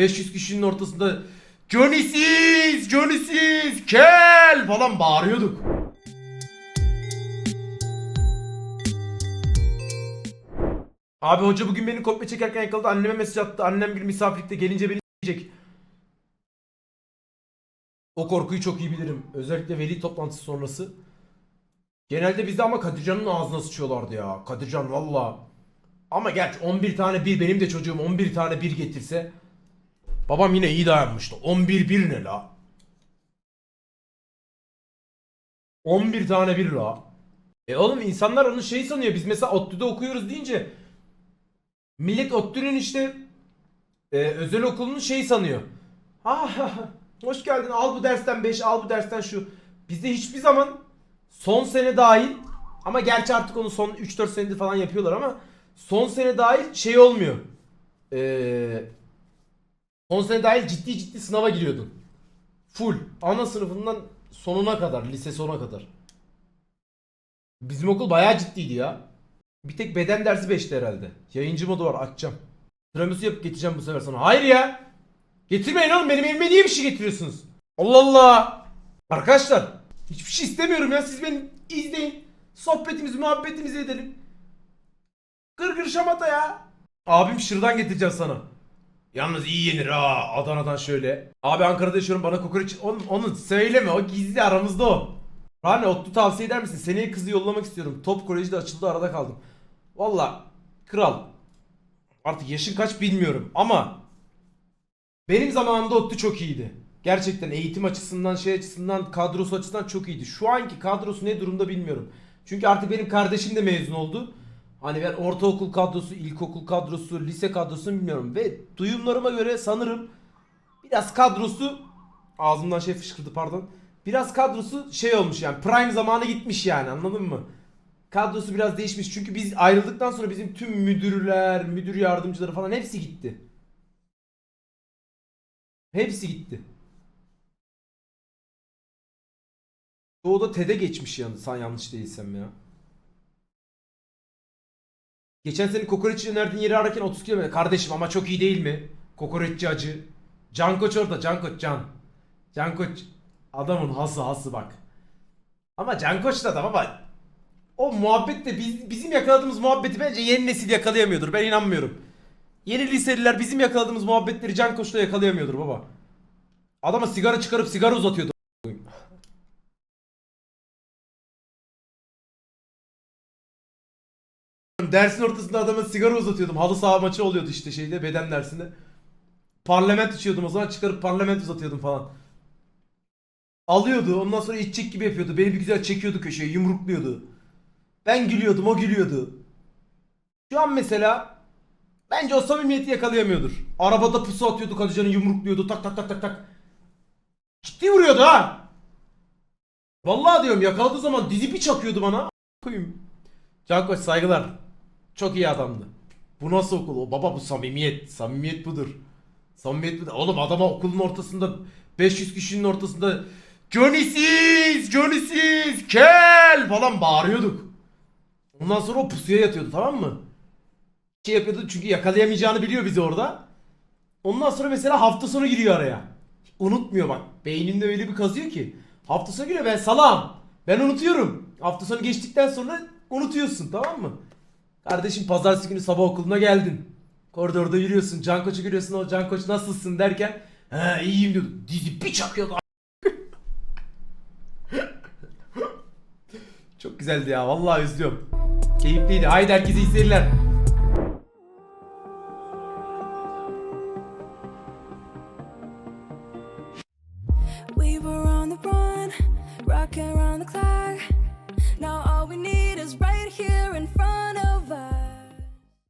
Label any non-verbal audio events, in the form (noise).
500 kişinin ortasında Johnny'siz, Johnny'siz, kel falan bağırıyorduk. Abi hoca bugün beni kopya çekerken yakaladı. Anneme mesaj attı. Annem bir misafirlikte gelince beni yiyecek. O korkuyu çok iyi bilirim. Özellikle veli toplantısı sonrası. Genelde bizde ama Kadircan'ın ağzına sıçıyorlardı ya. Kadircan valla. Ama gerçi 11 tane bir benim de çocuğum 11 tane bir getirse. Babam yine iyi dayanmıştı. 11 bir ne la? 11 tane bir la. E oğlum insanlar onu şey sanıyor. Biz mesela ODTÜ'de okuyoruz deyince millet ODTÜ'nün işte e, özel okulunun şey sanıyor. Ha, hoş geldin al bu dersten 5 al bu dersten şu. Bizde hiçbir zaman son sene dahil ama gerçi artık onu son 3-4 senedir falan yapıyorlar ama son sene dahil şey olmuyor. Ee, son sene dahil ciddi ciddi sınava giriyordun. Full. Ana sınıfından sonuna kadar, lise sona kadar. Bizim okul bayağı ciddiydi ya. Bir tek beden dersi 5'ti herhalde. Yayıncı modu var açacağım. Tiramisu yapıp getireceğim bu sefer sana. Hayır ya. Getirmeyin oğlum benim evime niye bir şey getiriyorsunuz? Allah Allah. Arkadaşlar hiçbir şey istemiyorum ya siz beni izleyin. Sohbetimizi muhabbetimizi edelim. Gır gır şamata ya. Abim şırdan getireceğim sana. Yalnız iyi yenir ha Adana'dan şöyle. Abi Ankara'da yaşıyorum bana kokoreç... Onu, onu söyleme o gizli aramızda o. Rane Ottu tavsiye eder misin? Seneye kızı yollamak istiyorum. Top kolejde açıldı arada kaldım. Valla kral. Artık yaşın kaç bilmiyorum ama benim zamanımda Ottu çok iyiydi. Gerçekten eğitim açısından, şey açısından, kadrosu açısından çok iyiydi. Şu anki kadrosu ne durumda bilmiyorum. Çünkü artık benim kardeşim de mezun oldu. Hani ben ortaokul kadrosu, ilkokul kadrosu, lise kadrosunu bilmiyorum. Ve duyumlarıma göre sanırım biraz kadrosu ağzımdan şey fışkırdı pardon. Biraz kadrosu şey olmuş yani prime zamanı gitmiş yani anladın mı? Kadrosu biraz değişmiş çünkü biz ayrıldıktan sonra bizim tüm müdürler, müdür yardımcıları falan hepsi gitti. Hepsi gitti. Çoğu da TED'e geçmiş yani sen yanlış değilsem ya. Geçen sene kokoreç önerdiğin yeri ararken 30 kilometre. Kardeşim ama çok iyi değil mi? Kokoreççi acı. Can Koç orada. Can Koç Can. Can Koç adamın hası hası bak. Ama Can Koç da adam ama o muhabbet de biz, bizim yakaladığımız muhabbeti bence yeni nesil yakalayamıyordur. Ben inanmıyorum. Yeni liseliler bizim yakaladığımız muhabbetleri Can Koç'la yakalayamıyordur baba. Adama sigara çıkarıp sigara uzatıyordu. Dersin ortasında adama sigara uzatıyordum. Halı saha maçı oluyordu işte şeyde beden dersinde. Parlament içiyordum o zaman çıkarıp parlament uzatıyordum falan. Alıyordu ondan sonra içecek gibi yapıyordu. Beni bir güzel çekiyordu köşeye yumrukluyordu. Ben gülüyordum o gülüyordu. Şu an mesela bence o samimiyeti yakalayamıyordur. Arabada pusu atıyordu Kadıcan'ı yumrukluyordu tak tak tak tak tak. Ciddi vuruyordu ha. Vallahi diyorum yakaladığı zaman dizi bir çakıyordu bana. Koyayım. Can Koç saygılar. Çok iyi adamdı. Bu nasıl okul? O baba bu samimiyet. Samimiyet budur. Samimiyet budur. Oğlum adama okulun ortasında 500 kişinin ortasında Johnny'siz, Johnny'siz, kel falan bağırıyorduk. Ondan sonra o pusuya yatıyordu tamam mı? Şey yapıyordu çünkü yakalayamayacağını biliyor bizi orada. Ondan sonra mesela hafta sonu giriyor araya. Unutmuyor bak. Beyninde öyle bir kazıyor ki. Hafta sonu giriyor ben salam. Ben unutuyorum. Hafta sonu geçtikten sonra unutuyorsun tamam mı? Kardeşim pazartesi günü sabah okuluna geldin. Koridorda yürüyorsun. Can Koç'u görüyorsun. O Can Koç nasılsın derken. He iyiyim diyordu. Dizi bir çakıyordu. (laughs) Çok güzeldi ya. Vallahi özlüyorum. Keyifliydi. Haydi herkese iyi seyirler. We were on the run, Now all we need is right here in front of us.